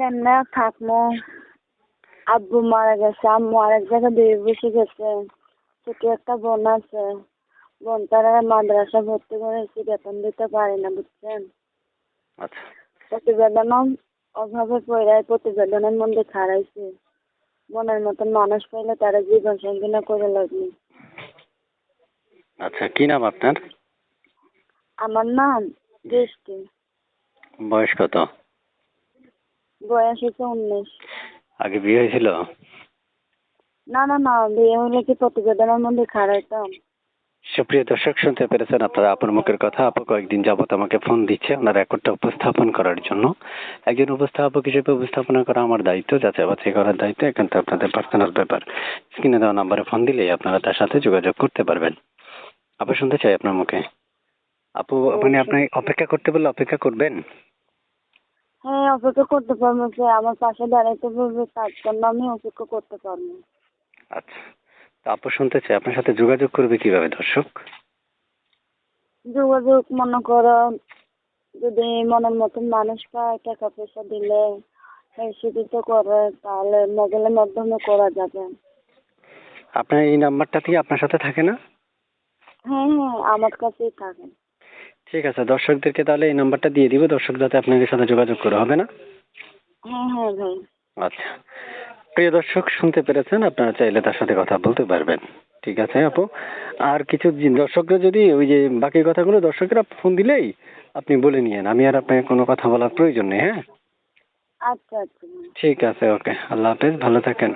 কেমনে থাকব? আব্বু মারা গেছে আম্মু আরেক জায়গায় বিয়ে বসে গেছে। ছোট একটা বোন আছে। বোনটারে মাদ্রাসা ভর্তি করেছি বেতন দিতে পারি না বুঝছেন? আচ্ছা। প্রতিবেদনও অভাবে পড়ায় প্রতিবেদনের মধ্যে খারাইছে মনের মতন মানুষ পাইলে তারা জীবন সঙ্গী না করে লাগবে আচ্ছা কি নাম আপনার? আমার নাম দৃষ্টি। বয়স কত? বয়স হচ্ছে উনিশ। আগে বিয়ে হয়েছিল? না না না বিয়ে হলে কি প্রতিবেদনের মধ্যে খারাইতাম সুপ্রিয় দর্শক শুনতে পেরেছেন আপনারা আপুর মুখের কথা। আপু কয়েকদিন যাবত আমাকে ফোন দিচ্ছে ওনার রেকর্ডটা উপস্থাপন করার জন্য। একজন উপস্থাপক হিসেবে উপস্থাপনা করা আমার দায়িত্ব যাচাই বাছাই করার দায়িত্ব আপনাদের পার্সোনাল ব্যাপার। স্ক্রিনে দেওয়া নাম্বারে ফোন দিলেই আপনারা তার সাথে যোগাযোগ করতে পারবেন। আপু শুনতে চাই আপনার মুখে। আপু মানে আপনি অপেক্ষা করতে বললে অপেক্ষা করবেন? হ্যাঁ অপেক্ষা করতে পারব সে আমার পাশে দাঁড়াইতে বলবে তার জন্য আমি অপেক্ষা করতে পারব। আচ্ছা তো আপু শুনতে চাই আপনার সাথে যোগাযোগ করবে কীভাবে দর্শক? যোগাযোগ মনে করো যদি মনের মতন মানুষ পায় টাকা পয়সা দিলে তো করে তাহলে মোবাইলের মাধ্যমে করা যাবে। আপনার এই নাম্বারটা থেকে আপনার সাথে থাকে না? হ্যাঁ হ্যাঁ আমার কাছেই থাকে। ঠিক আছে দর্শকদেরকে তাহলে এই নাম্বারটা দিয়ে দিব দর্শক যাতে আপনাদের সাথে যোগাযোগ করে হবে না? হ্যাঁ হ্যাঁ ভাই। আচ্ছা। প্রিয় দর্শক শুনতে পেরেছেন? আপনারা চাইলে তার সাথে কথা বলতে পারবেন। ঠিক আছে আপু? আর কিছু দর্শকরা যদি ওই যে বাকি কথাগুলো দর্শকরা ফোন দিলেই আপনি বলে নিয়েন। আমি আর আপনাকে কোনো কথা বলার প্রয়োজন নেই হ্যাঁ? আচ্ছা আচ্ছা। ঠিক আছে ওকে। আল্লাহ হাফেজ ভালো থাকেন।